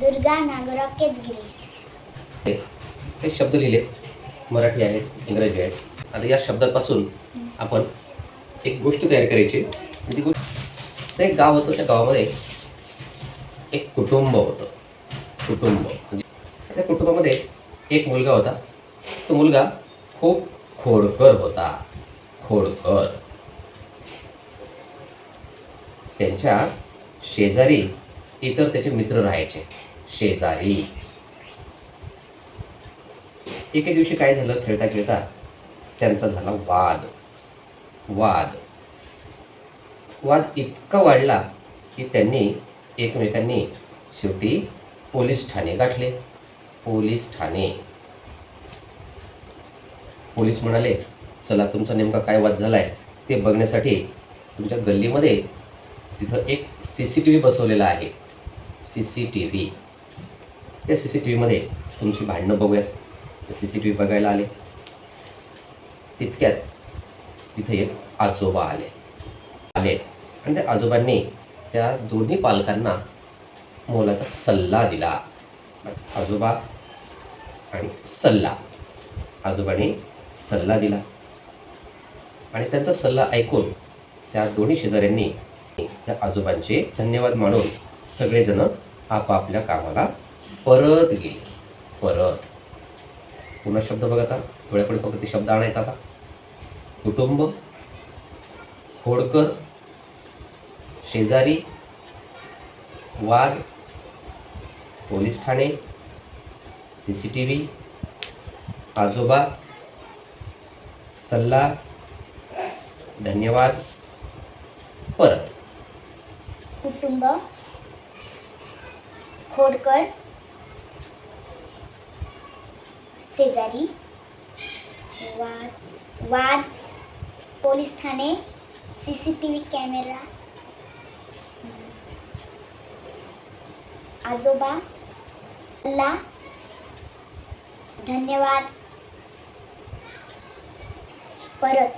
दुर्गा नागोराव केचगिरी हे शब्द लिहिले मराठी आहेत इंग्रजी आहेत. आता या शब्दापासून आपण एक गोष्ट तयार करायची. आणि ती गोष्ट ते एक गाव होतं त्या गावामध्ये एक कुटुंब होतं. कुटुंब. म्हणजे त्या कुटुंबामध्ये एक मुलगा होता. तो मुलगा खूप खोडकर होता. खोडकर. त्यांच्या शेजारी इतर त्याचे मित्र राहायचे. शेजारी. एके दिवशी काय झालं? खेळता खेळता त्यांचा झाला वाद. वाद. वाद इतका वाढला की त्यांनी एकमेकांनी शेवटी पोलीस ठाणे गाठले. पोलीस ठाणे. पोलीस म्हणाले चला तुमचा नेमका काय वाद झाला आहे ते बघण्यासाठी तुमच्या गल्लीमध्ये तिथं एक सी सी टी व्ही बसवलेला आहे. C C T V. त्या सी सी टी व्हीमध्ये तुमची भांडणं बघूयात. सी सी टी व्ही बघायला आले. तितक्यात तिथे एक आजोबा आले. आले. आणि त्या आजोबांनी त्या दोन्ही पालकांना मोलाचा सल्ला दिला. आजोबा आणि सल्ला. आजोबांनी सल्ला दिला. आणि त्यांचा सल्ला ऐकून त्या दोन्ही शेजाऱ्यांनी त्या आजोबांचे धन्यवाद मानून सगळेजण आपापल्या कामाला परत गेले. परत. पुन्हा शब्द बघा आता. डोळ्याकडे फक्त ते शब्द आणायचा आता. कुटुंब खोडकर शेजारी वाघ पोलीस ठाणे सी सी टी व्ही आजोबा सल्ला धन्यवाद. परत. कुटुंब खोडकर शेजारी वाद वाद police Thane C C T V camera. आजोबा ला धन्यवाद. परत.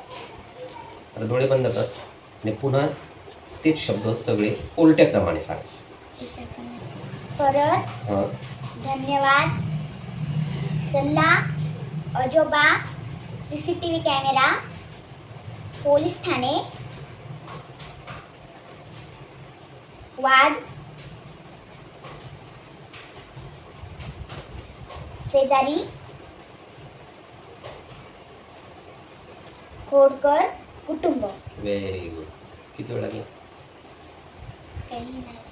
आता डोळे बंद कर आणि पुन्हा तेच शब्द सगळे उलट्या क्रमाने सांग. परत. हां. धन्यवाद. सल्ला आजोबा C C T V camera police Thane वाद शेजारी खोडकर कुटुंब व्हेरी गुड किती वेळ लागेल? काही नाही.